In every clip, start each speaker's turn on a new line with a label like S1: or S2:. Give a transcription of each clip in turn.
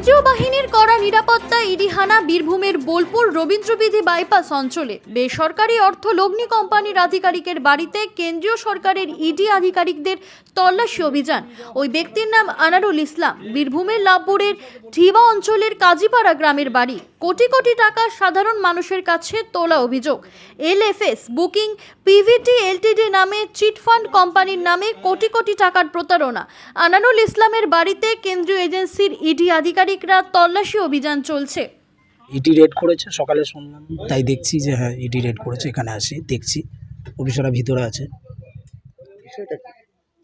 S1: কেন্দ্রীয় বাহিনীর কড়া নিরাপত্তা ইডিহানা বীরভূমের বোলপুর রবীন্দ্রবিধি বাইপাস অঞ্চলে। বেসরকারি অর্থ লগ্নি কোম্পানির আধিকারিকের বাড়িতে কেন্দ্রীয় সরকারের ইডি আধিকারিকদের তল্লাশি অভিযান। ওই ব্যক্তির নাম আনারুল ইসলাম। বীরভূমের লাভপুরের ঠিবা অঞ্চলের কাজীপাড়া গ্রামের বাড়ি। কোটি কোটি টাকা সাধারণ মানুষের কাছে তোলা অভিযোগ। এলএফএস বুকিং পিভিটি এলটিডি নামে চিটফান্ড কোম্পানির নামে কোটি কোটি টাকার প্রতারণা। আনারুল ইসলামের বাড়িতে কেন্দ্রীয় এজেন্সির ইডি আধিকারিকরা তল্লাশি অভিযান চলছে।
S2: ইডি রেড করেছে, সকালে শুনলাম। তাই দেখছি যে হ্যাঁ ইডি রেড করেছে, এখানে আসি, দেখছি। অফিসাররা ভিতরে আছে।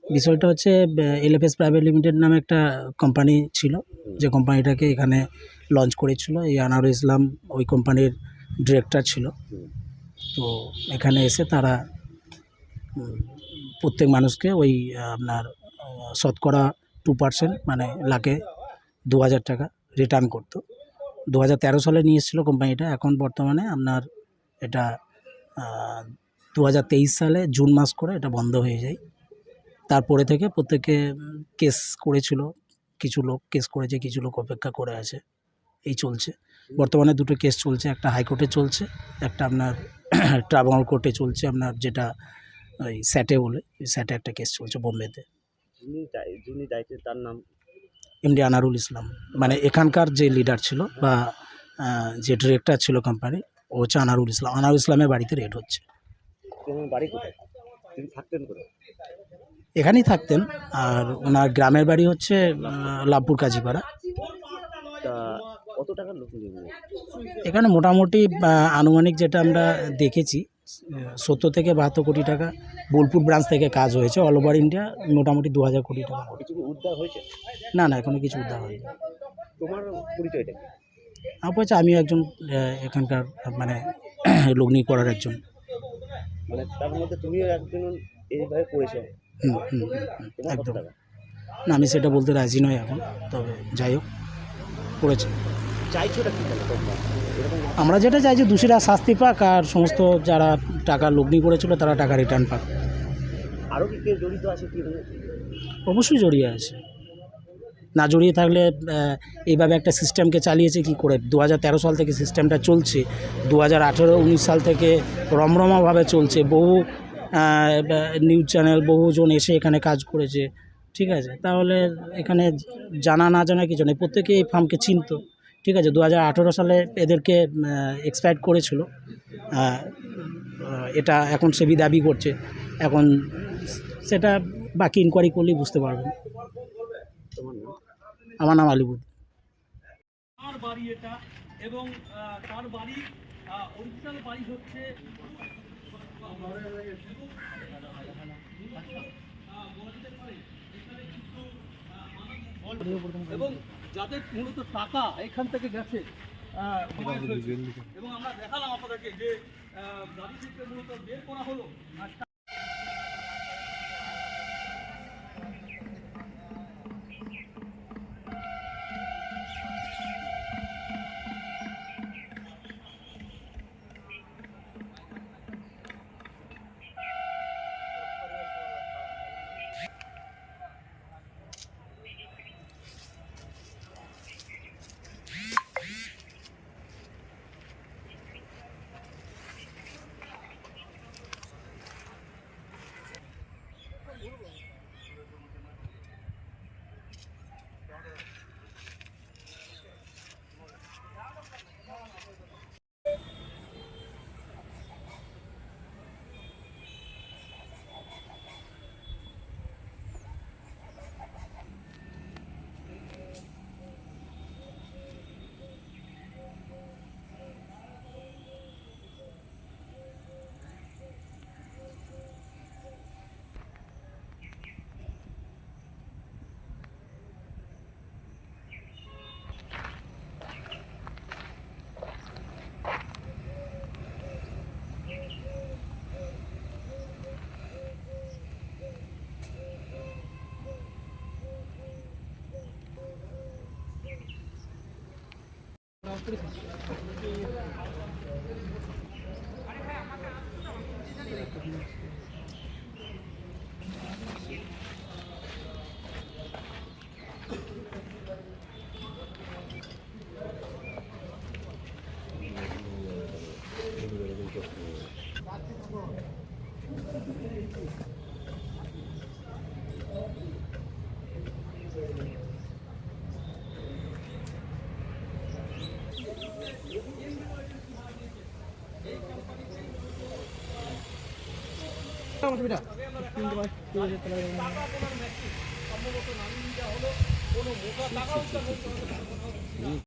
S2: বিষয়টা হচ্ছে এলএফএস প্রাইভেট লিমিটেড নামে একটা কোম্পানি ছিল, যে কোম্পানিটাকে এখানে লঞ্চ করেছিল। এই আনারুল ইসলাম ওই কোম্পানির ডিরেক্টর ছিল। তো এখানে এসে তারা প্রত্যেক মানুষকে ওই আপনার শতকরা টু পার্সেন্ট মানে লাখে দু হাজার টাকা রিটার্ন করতো। দু হাজার তেরো সালে নিয়ে এসেছিল কোম্পানিটা এখন বর্তমানে আপনার এটা দু হাজার তেইশ সালে জুন মাস করে এটা বন্ধ হয়ে যায়। তারপরে থেকে প্রত্যেকে কেস করেছিল, কিছু লোক কেস করেছে, কিছু লোক অপেক্ষা করে আছে। এই চলছে। বর্তমানে দুটো কেস চলছে, একটা হাইকোর্টে চলছে, একটা আপনার ট্রাইব্যুনাল কোর্টে চলছে আপনার যেটা ওই স্যাটে বলে, স্যাটে একটা কেস চলছে বোম্বেতে।
S3: যিনি যিনি দায়িত্বে তার নাম
S2: এমডি আনারুল ইসলাম। মানে এখানকার যে লিডার ছিল বা যে ডিরেক্টর ছিল কোম্পানি ও হচ্ছে আনারুল ইসলাম। আনারুল ইসলামের বাড়িতে রেড হচ্ছে। এখানেই থাকতেন। আর ওনার গ্রামের বাড়ি হচ্ছে লাভপুর কাজীপাড়া। এখানে মোটামুটি আনুমানিক যেটা আমরা দেখেছি সত্তর থেকে বাহাত্তর কোটি টাকা বোলপুর ব্রাঞ্চ থেকে কাজ হয়েছে অল ওভার ইন্ডিয়া মোটামুটি দু হাজার কোটি টাকা।
S3: উদ্ধার হয়েছে?
S2: না না এখনও কিছু উদ্ধার হয়নি।
S3: তোমার পরিচয়টা
S2: আমার আমিও একজন এখানকার মানে লগ্নি করার একজন।
S3: মানে তার মধ্যে তুমিও একজন এইভাবে পড়েছো
S2: হুম হুম একদম। না আমি সেটা বলতে রাজি নই এখন তবে যাই হোক করেছে।
S3: চাইছোটা কি তোমরা
S2: আমরা যেটা চাই যে দোষীরা শাস্তি পাক আর সমস্ত যারা টাকা লগ্নি করেছিল তারা টাকা রিটার্ন পাক।
S3: আরও কি কেউ জড়িত আছে কি
S2: অবশ্যই জড়িয়ে আছে। না জড়িয়ে থাকলে এইভাবে একটা সিস্টেমকে চালিয়েছে কি করে? দু তেরো সাল থেকে সিস্টেমটা চলছে দু হাজার আঠেরো উনিশ সাল থেকে রমরমাভাবে চলছে। বহু নিউজ চ্যানেল বহুজন এসে এখানে কাজ করেছে। ঠিক আছে? তাহলে এখানে জানা না জানা কিছু নেই। প্রত্যেকে এই ফার্মকে চিনতো। ঠিক আছে দু হাজার আঠেরো সালে এদেরকে এক্সপায়ার করেছিল। এটা এখন সেবি দাবি করছে। এখন সেটা বাকি ইনকোয়ারি করলেই বুঝতে পারবেন। আমার নাম আলিবুদ
S4: এবং তার বাড়ি? অরিজিনাল বাড়ি হচ্ছে? এবং যাদের মূলত টাকা এখান থেকে গেছে আহ, এবং আমরা দেখালাম আপনাদেরকে যে থেকে মূলত বের করা হলো। Thank you. দেওয়া হলো কোনো মোটা